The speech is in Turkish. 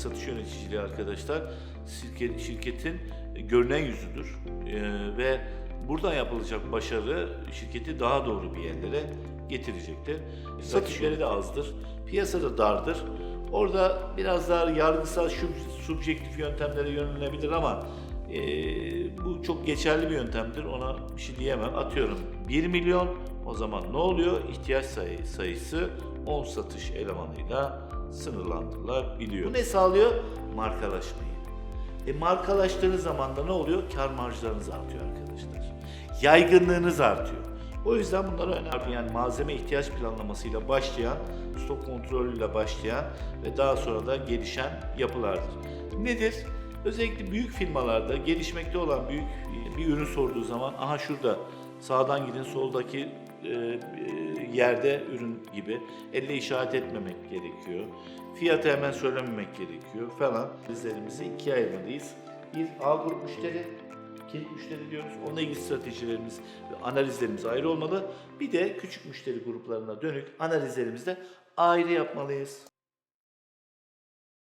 satış yöneticiliği arkadaşlar şirket, şirketin görünen yüzüdür. Ee, ve buradan yapılacak başarı şirketi daha doğru bir yerlere getirecektir. Satışları da azdır. Piyasada dardır. Orada biraz daha yargısal, subjektif yöntemlere yönelebilir ama e, bu çok geçerli bir yöntemdir. Ona bir şey diyemem. Atıyorum 1 milyon o zaman ne oluyor? İhtiyaç sayı, sayısı 10 satış elemanıyla sınırlandırılabiliyor. Bu ne sağlıyor? Markalaşmayı. E markalaştığınız zaman da ne oluyor? Kar marjlarınız artıyor arkadaşlar. Yaygınlığınız artıyor. O yüzden bunlara önemli. Yani malzeme ihtiyaç planlamasıyla başlayan, stok kontrolüyle başlayan ve daha sonra da gelişen yapılardır. Nedir? Özellikle büyük firmalarda gelişmekte olan büyük bir ürün sorduğu zaman aha şurada sağdan gidin soldaki e, e, yerde ürün gibi elle işaret etmemek gerekiyor. Fiyatı hemen söylememek gerekiyor falan. Bizlerimizi ikiye ayırmalıyız. Bir A grup müşteri, kilit müşteri diyoruz. Onunla ilgili stratejilerimiz ve analizlerimiz ayrı olmalı. Bir de küçük müşteri gruplarına dönük analizlerimizi de ayrı yapmalıyız.